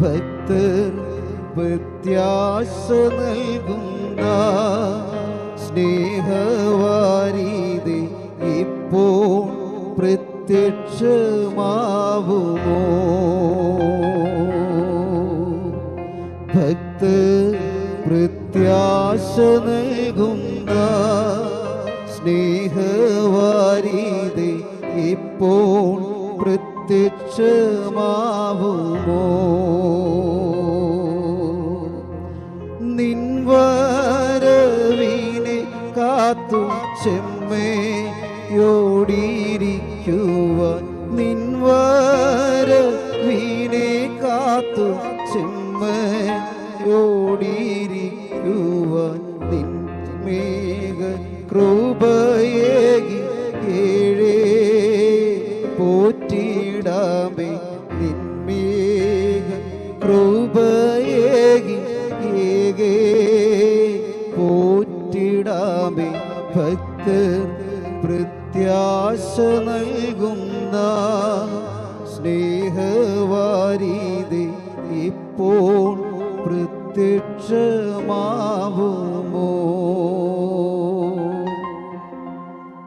ഭക്തർ പ്രത്യാശ നൽകുന്ന സ്നേഹവാരീതി ഇപ്പോൾ പ്രത്യക്ഷമാവുമോ ഭക്തർ പ്രത്യാശ നൽകുന്ന സ്നേഹവാരീതി ഇപ്പോൾ പ്രത്യക്ഷമാവുമോ? കാത്തു ചെമ്മയോടിയിരിക്കുവാൻ വീണെ കാത്തു ചെമ്മയോടിയിരിക്കുവാൻ നിൻ മേഘ കൃപയേകി ഏഴേ പോറ്റിടാമേ. നിന്മേഘ കൃപയേകി ഏകേ പോറ്റിടാമേ ഭക്തർ പ്രത്യാശ നൽകുന്ന സ്നേഹവാരീതി ഇപ്പോൾ പ്രത്യക്ഷമാവുമോ